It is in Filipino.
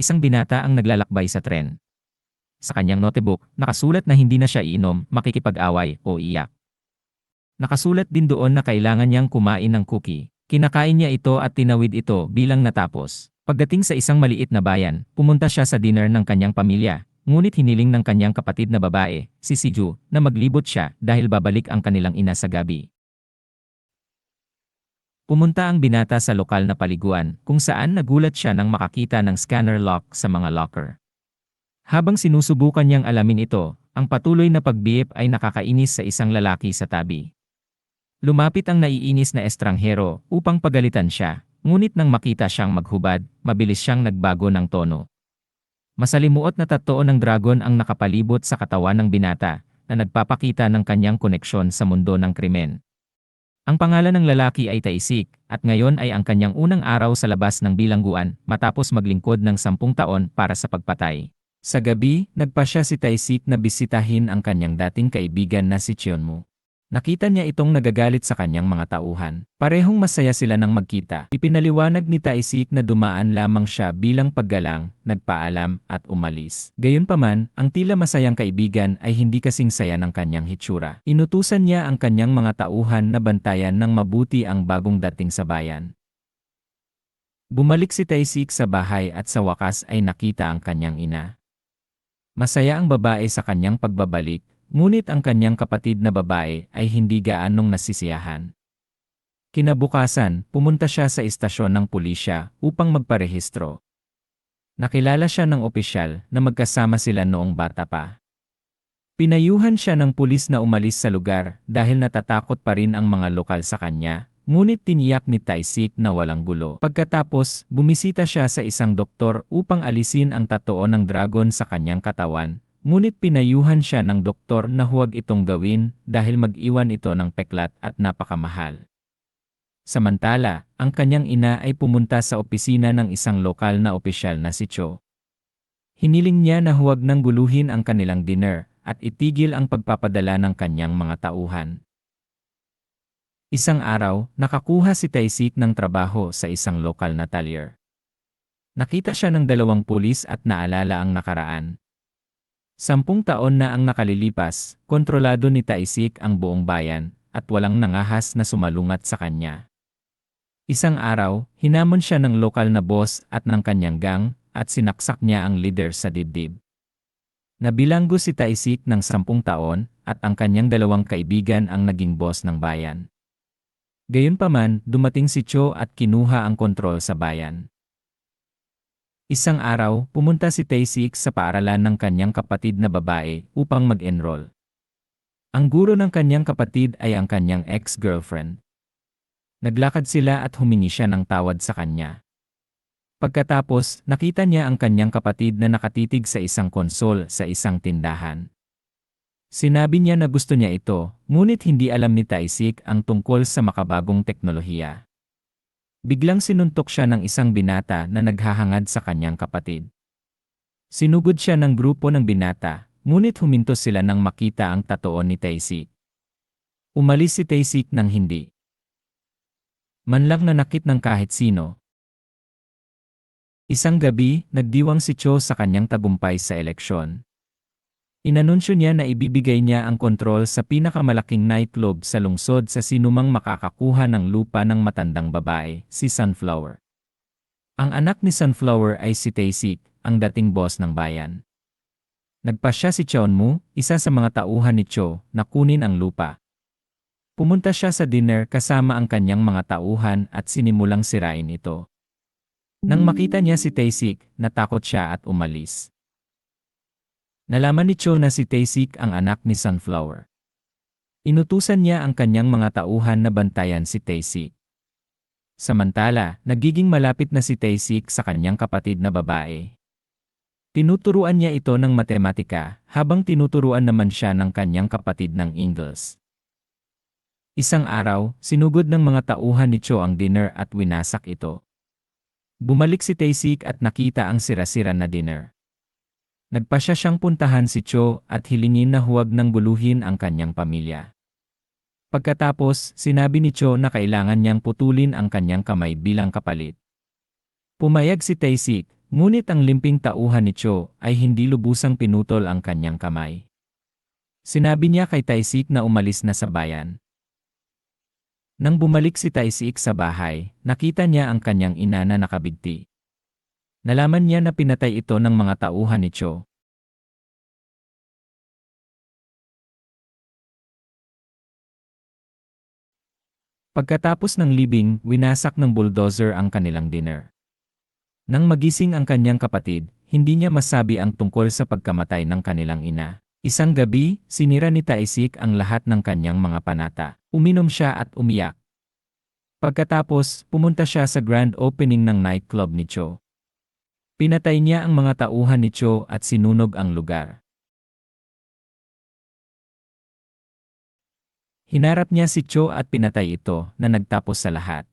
isang binata ang naglalakbay sa tren. Sa kanyang notebook, nakasulat na hindi na siya iinom, makikipag-away o iyak. Nakasulat din doon na kailangan niyang kumain ng cookie. Kinakain niya ito at tinawid ito bilang natapos. Pagdating sa isang maliit na bayan, pumunta siya sa dinner ng kanyang pamilya. Ngunit hiniling ng kanyang kapatid na babae, si Siju, na maglibot siya dahil babalik ang kanilang ina sa gabi. Pumunta ang binata sa lokal na paliguan kung saan nagulat siya nang makakita ng scanner lock sa mga locker. Habang sinusubukan niyang alamin ito, ang patuloy na pagbiip ay nakakainis sa isang lalaki sa tabi. Lumapit ang naiinis na estranghero upang pagalitan siya, ngunit nang makita siyang maghubad, mabilis siyang nagbago ng tono. Masalimuot na tatoo ng dragon ang nakapalibot sa katawan ng binata na nagpapakita ng kanyang koneksyon sa mundo ng krimen. Ang pangalan ng lalaki ay Taisik at ngayon ay ang kanyang unang araw sa labas ng bilangguan matapos maglingkod ng sampung taon para sa pagpatay. Sa gabi, nagpa siya si Taisik na bisitahin ang kanyang dating kaibigan na si Chionmu. Nakita niya itong nagagalit sa kanyang mga tauhan. Parehong masaya sila nang magkita. Ipinaliwanag ni Taisik na dumaan lamang siya bilang paggalang, nagpaalam, at umalis. Gayunpaman, ang tila masayang kaibigan ay hindi kasing saya ng kanyang hitsura. Inutusan niya ang kanyang mga tauhan na bantayan ng mabuti ang bagong dating sa bayan. Bumalik si Taisik sa bahay at sa wakas ay nakita ang kanyang ina. Masaya ang babae sa kanyang pagbabalik, Ngunit ang kanyang kapatid na babae ay hindi gaanong nasisiyahan. Kinabukasan, pumunta siya sa istasyon ng pulisya upang magparehistro. Nakilala siya ng opisyal na magkasama sila noong bata pa. Pinayuhan siya ng pulis na umalis sa lugar dahil natatakot pa rin ang mga lokal sa kanya, ngunit tiniyak ni Taisik na walang gulo. Pagkatapos, bumisita siya sa isang doktor upang alisin ang tatoo ng dragon sa kanyang katawan, Ngunit pinayuhan siya ng doktor na huwag itong gawin dahil mag-iwan ito ng peklat at napakamahal. Samantala, ang kanyang ina ay pumunta sa opisina ng isang lokal na opisyal na si Cho. Hiniling niya na huwag nang guluhin ang kanilang dinner at itigil ang pagpapadala ng kanyang mga tauhan. Isang araw, nakakuha si Taisik ng trabaho sa isang lokal na talyer. Nakita siya ng dalawang pulis at naalala ang nakaraan, Sampung taon na ang nakalilipas, kontrolado ni Taisik ang buong bayan, at walang nangahas na sumalungat sa kanya. Isang araw, hinamon siya ng lokal na boss at ng kanyang gang, at sinaksak niya ang leader sa dibdib. Nabilanggo si Taisik ng sampung taon, at ang kanyang dalawang kaibigan ang naging boss ng bayan. Gayunpaman, dumating si Cho at kinuha ang kontrol sa bayan. Isang araw, pumunta si Taysik sa paaralan ng kanyang kapatid na babae upang mag-enroll. Ang guro ng kanyang kapatid ay ang kanyang ex-girlfriend. Naglakad sila at humingi siya ng tawad sa kanya. Pagkatapos, nakita niya ang kanyang kapatid na nakatitig sa isang konsol sa isang tindahan. Sinabi niya na gusto niya ito, ngunit hindi alam ni Taisik ang tungkol sa makabagong teknolohiya. Biglang sinuntok siya ng isang binata na naghahangad sa kanyang kapatid. Sinugod siya ng grupo ng binata, ngunit huminto sila nang makita ang tatoon ni Taysik. Umalis si Taysik ng hindi. Manlang nanakit ng kahit sino. Isang gabi, nagdiwang si Cho sa kanyang tagumpay sa eleksyon. Inanunsyo niya na ibibigay niya ang kontrol sa pinakamalaking nightclub sa lungsod sa sinumang makakakuha ng lupa ng matandang babae, si Sunflower. Ang anak ni Sunflower ay si Taysik, ang dating boss ng bayan. Nagpa siya si Cheonmu, isa sa mga tauhan ni Cho, na kunin ang lupa. Pumunta siya sa dinner kasama ang kanyang mga tauhan at sinimulang sirain ito. Nang makita niya si Taysik, natakot siya at umalis. Nalaman ni Cho na si Taysik ang anak ni Sunflower. Inutusan niya ang kanyang mga tauhan na bantayan si Taysik. Samantala, nagiging malapit na si Taysik sa kanyang kapatid na babae. Tinuturuan niya ito ng matematika, habang tinuturuan naman siya ng kanyang kapatid ng Ingles. Isang araw, sinugod ng mga tauhan ni Cho ang dinner at winasak ito. Bumalik si Taysik at nakita ang sira-sira na dinner. Nagpasya siyang puntahan si Cho at hilingin na huwag nang guluhin ang kanyang pamilya. Pagkatapos, sinabi ni Cho na kailangan niyang putulin ang kanyang kamay bilang kapalit. Pumayag si Taysik, Ngunit ang limping tauhan ni Cho ay hindi lubusang pinutol ang kanyang kamay. Sinabi niya kay Taisik na umalis na sa bayan. Nang bumalik si Taisik sa bahay, nakita niya ang kanyang ina na nakabigti. Nalaman niya na pinatay ito ng mga tauhan ni Cho. Pagkatapos ng libing, winasak ng bulldozer ang kanilang dinner. Nang magising ang kanyang kapatid, hindi niya masabi ang tungkol sa pagkamatay ng kanilang ina. Isang gabi, sinira ni Taisik ang lahat ng kanyang mga panata. Uminom siya at umiyak. Pagkatapos, pumunta siya sa grand opening ng nightclub ni Cho. Pinatay niya ang mga tauhan ni Cho at sinunog ang lugar. Hinarap niya si Cho at pinatay ito na nagtapos sa lahat.